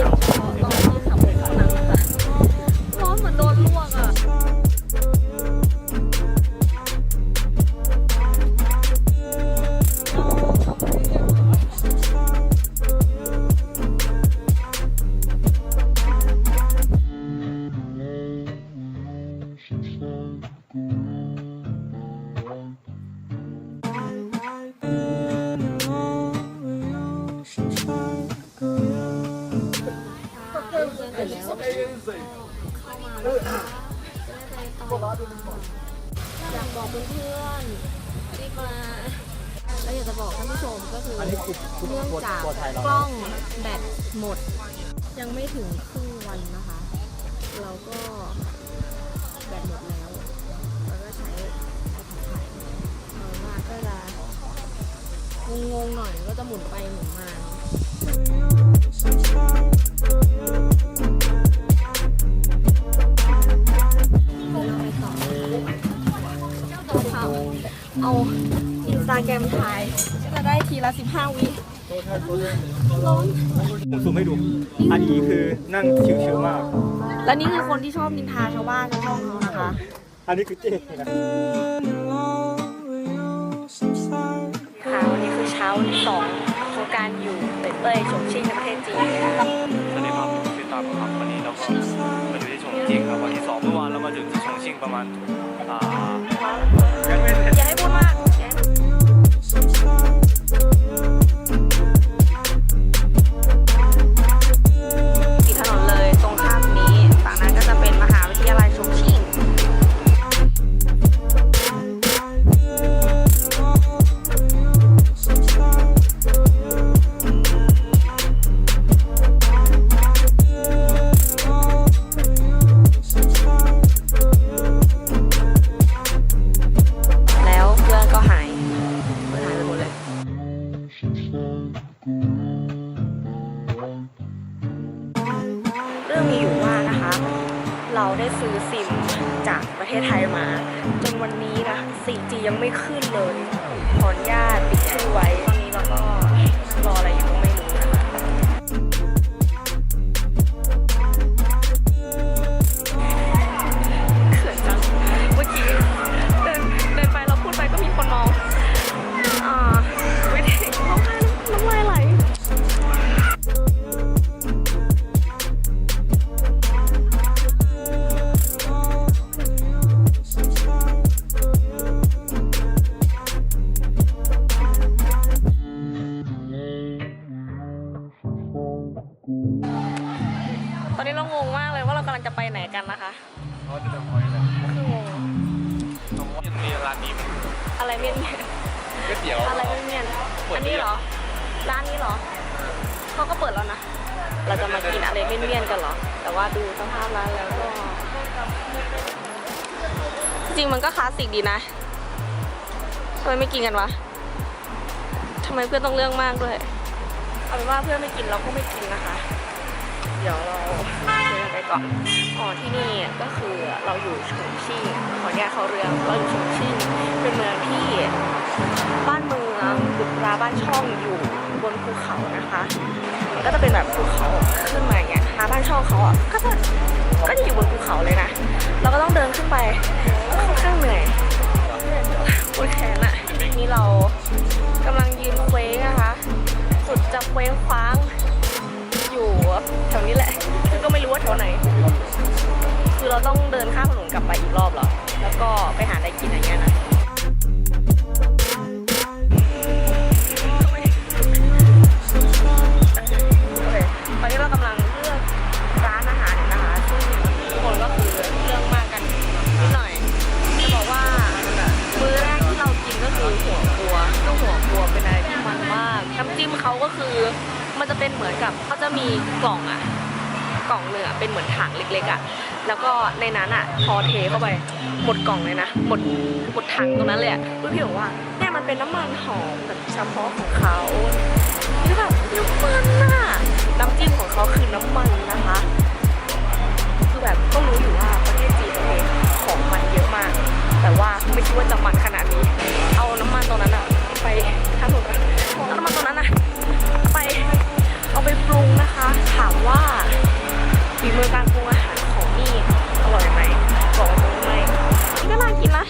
เขาเสื้อนหเย็นนาวร้อนร้อนมากค่ะผมข้างหลังนะคะร้อนเหมือนโดนลวก อะอยากบอกเพื่อนๆที่มาแล้วอยากจะบอกท่านผู้ชมก็คือเนื่องจากรกล้องแบตหมด ยังไม่ถึงครึ่งวันนะคะ เราก็แบตหมดแล้วเราก็ใช้ไอแพดถ่ายเอาว่าก็จะงงๆหน่อยก็จะหมุนไปหมุนมา เดี๋ยวเราไปต่อเอาเอาอินสตาแกรมถ่ายก็จะได้ทีละ 15 วิร้อนผมซูมให้ดู อันนี้คือนั่งชิวๆมาก และนี่คือคนที่ชอบนินทาชาวบ้านชาวช่องเขานะคะ อันนี้คือเจ๊นะค่ะวันนี้คือเช้าวันที่สองของการอยู่ เต้ยเต้ยฉงชิ่งในประเทศจีนนะคะสวัสดีครับชื่อตามครับวันนี้เราก็มาอยู่ที่ชงชิ่งครับวันที่สองเมื่อวานเรามาถึงที่ชงชิ่งประมาณอ่าอย่าให้พูดมาก เขาจะเป็นคอยเลยคืองงตรงว่ามีร้านนี้มันอะไรเมียนเมียนก๋วยเตี๋ยวอะไรเมียนเมียนเปิดอันหรือนี้ยังเหรอ ร้านนี้เหรอ เขาก็เปิดแล้วนะ เราจะมากินอะไรเมียนเมียนๆกันเหรอ แต่ว่าดูสภาพร้านแล้วก็ จริงๆมันก็คลาสสิกดีนะทำไมไม่กินกันวะทำไมเพื่อนต้องเรื่องมากด้วย เอาเป็นว่าเพื่อนไม่กินเราก็ไม่กินนะคะ เดี๋ยวเราเดินไป ก่อนอ๋อที่นี่ก็คือเราอยู่ฉงชิ่งขออนุญาตเขาเรืองเราอยู่ฉงชิ่งเป็นเมืองที่บ้านเมืองบุตราบ้านช่องอยู่บนภูเขานะคะมันก็จะเป็นแบบภูเขาขึ้นมาอย่างเงี้ยหาบ้านช่องเขาอะก็จะก็จะอยู่บนภูเขาเลยนะ เราก็ต้องเดินขึ้นไปค่อนข้างเหนื่อยปวดแขนอะนี่เรากำลังยืนเคว้งนะคะ สุดจะเคว้งคว้าง วแถวนี้แหละ คือก็ไม่รู้ว่าแถวไหน คือเราต้องเดินข้ามถนนกลับไปอีกรอบหรอ ล่องเลยนะ หมดหมดถังตรงนั้นเลยอะรุ่นพี่บอกว่าเนี่ยมันเป็นน้ำมันหอมแบบเฉพาะของเขาคือแบบน้ำมันน่ะน้ำจิ้มของเขาคือน้ำมันนะคะ คือแบบก็รู้อยู่ว่าประเทศจีนเองของมันเยอะมาก แต่ว่าไม่คิดว่าจะมันขนาดนี้ เอาน้ำมันตรงนั้นอะไปทำหนูกันเอาน้ำมันตรงนั้นอะไปเอาไปปรุงนะคะ ถามว่าฝีมือการปรุงอาหารของนี่อร่อยไหม นี่ก็น่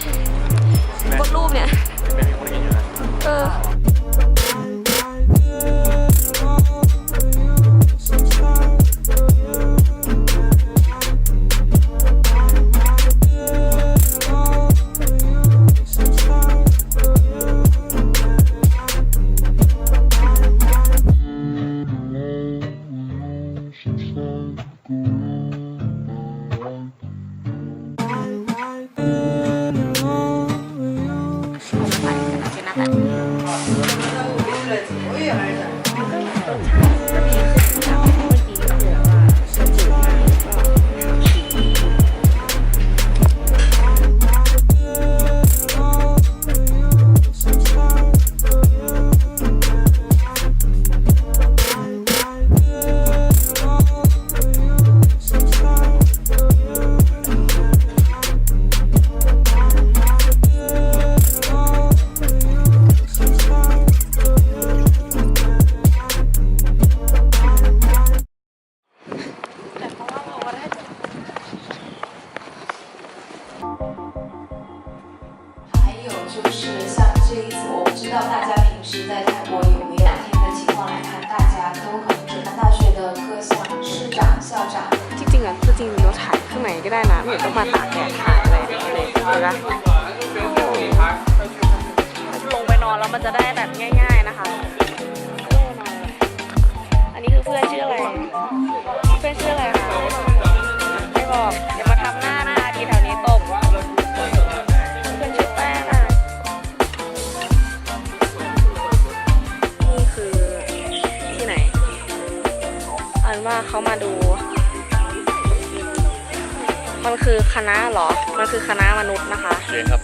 แล้วมันจะได้แบบง่าย ๆนะคะ อันนี้คือเพื่อนชื่ออะไร เพื่อนชื่ออะไรคะไม่บอกอย่ามาทำหน้าหน้าทีแถวนี้ตกเพื่อนชื่อแป้งอะนี่คือที่ไหน อันว่าเขามาดู มันคือคณะเหรอ มันคือคณะมนุษย์นะคะ เรียนครับ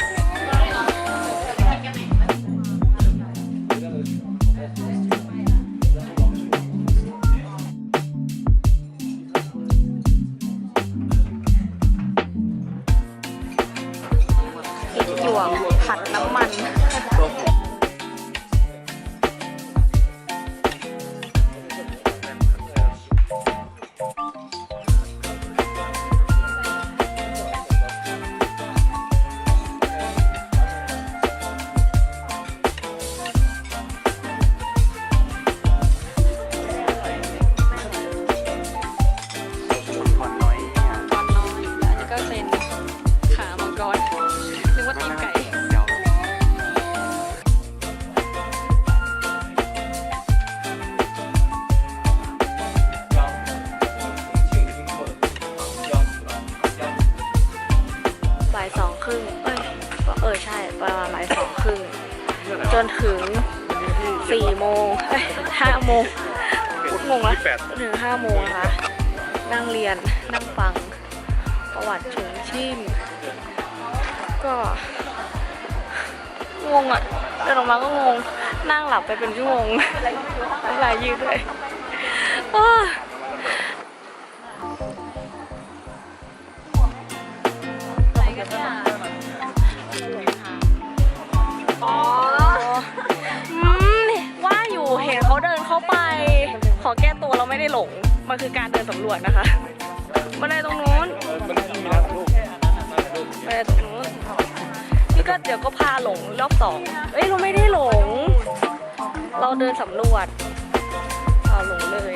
สี่โมงห้าโมงงงละหนึ่งห้าโมงนะคะ นั่งเรียนนั่งฟัง ประวัติชงชิมก็งงอะเดินออกมาก็งง นั่งหลับไปเป็นชั่วโมงน้ำลายยืดเลย เห็นเขาเดินเข้าไป ขอแก้ตัวเราไม่ได้หลง มันคือการเดินสำรวจนะคะบันไดตรงนู้นมันมีนะลูกไปตรงนู้นนี่ก็เดี๋ยวก็พาหลงรอบสองเอ้ยเราไม่ได้หลง เราเดินสำรวจพาหลงเลย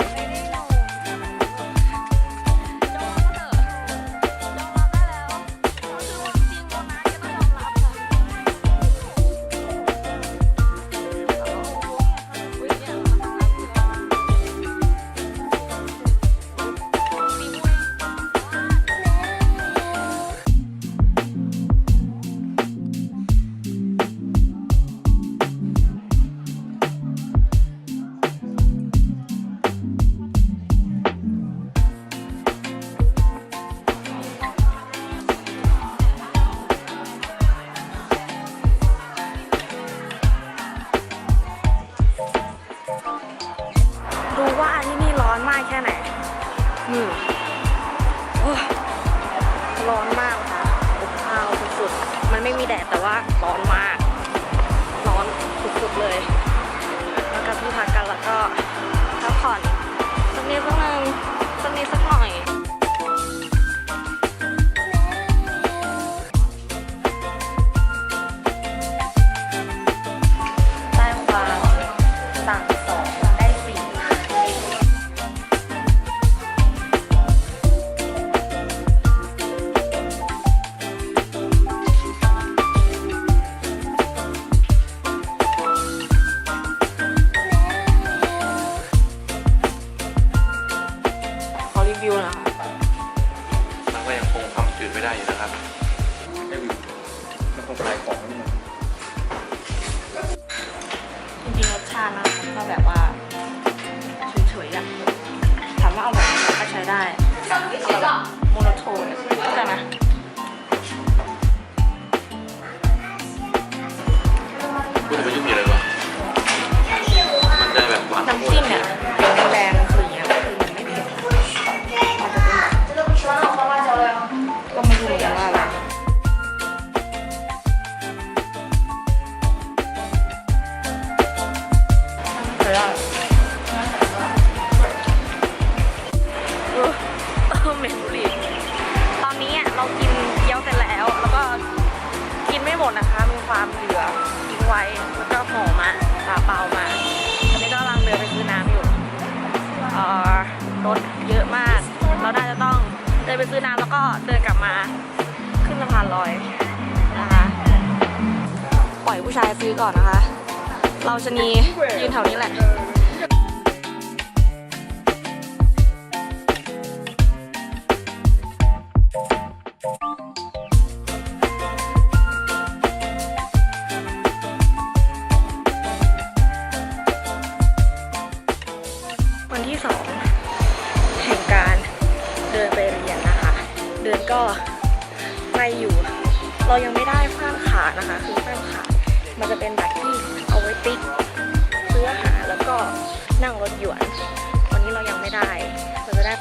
ดูว่าที่นี่ร้อนมากแค่ไหนอืมโอ้ยร้อนมากค่ะอบอ้าวสุดๆ มันไม่มีแดดแต่ว่าร้อนมาก ร้อนสุดๆเลยแล้วก็ที่พักกันแล้วก็พักผ่อนสักนิดสักหนึ่งสักนิดสักหน่อย ได้ โมโนโทนเข้าใจไหม ผู้ชายซื้อก่อนนะคะ เราจะนียืนแถวนี้แหละ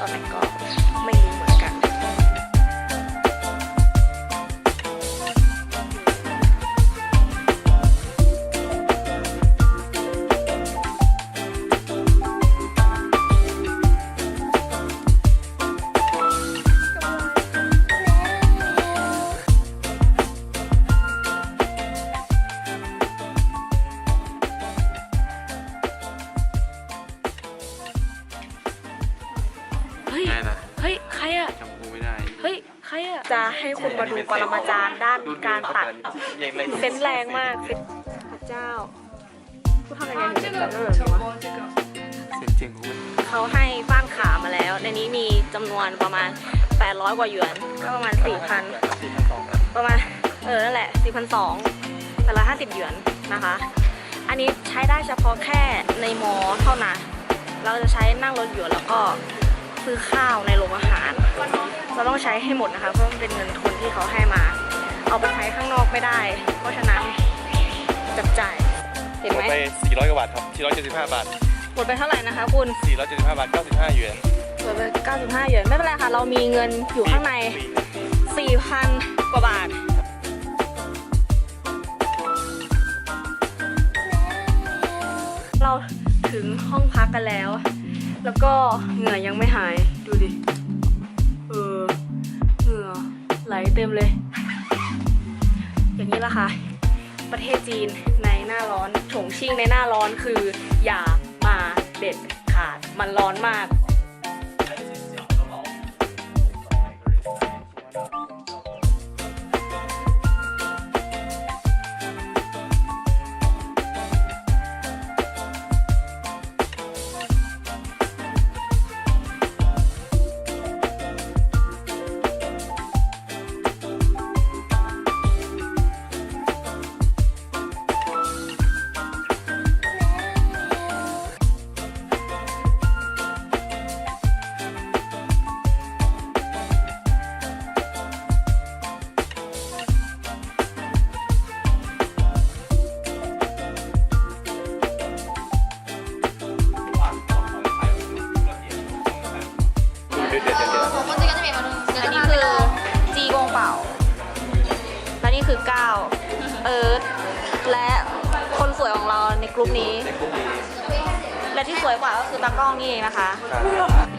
เรา จะให้คุณมาดูปรมาจารย์ด้านการตัดเซนส์แรงมากพระเจ้าพูดทำยังไงถึงจะแบบนั้นวะเสียงจริงกูเขาให้ฟ้านขามาแล้ว ในนี้มีจำนวนประมาณ 800 กว่าหยวน ก็ประมาณ 4,000สี่พันสองประมาณ เออ นั่นแหละ 4,200 850 หยวนนะคะ อันนี้ใช้ได้เฉพาะแค่ในมอเท่านั้น เราจะใช้นั่งรถหยวนแล้วก็ซื้อข้าวในโรงอาหาร เราต้องใช้ให้หมดนะคะเพราะมันเป็นเงินทุนที่เขาให้มา เอาไปใช้ข้างนอกไม่ได้ เพราะฉะนั้นจับจ่ายเห็นหมไหดมไป 400 กว่าบาทครับ 475 บาท หมดไปเท่าไหร่นะคะคุณ475 บาท 95หยวนหมดไป95หยวนไม่เป็นไรค่ะ เรามีเงินอยู่ข้างใน4,000 กว่าบาท เราถึงห้องพักกันแล้ว แล้วก็เหงื่อยังไม่หาย ดูดิ เต็มเลย อย่างนี้ละค่ะ ประเทศจีนในหน้าร้อน ถงชิ่งในหน้าร้อนคือ อย่ามาเด็ดขาด มันร้อนมาก จีกงเป่า และนี่คือก้าวเอิร์ธและคนสวยของเราในกลุ่มนี้ และที่สวยกว่าก็คือตากล้องนี่เองนะคะต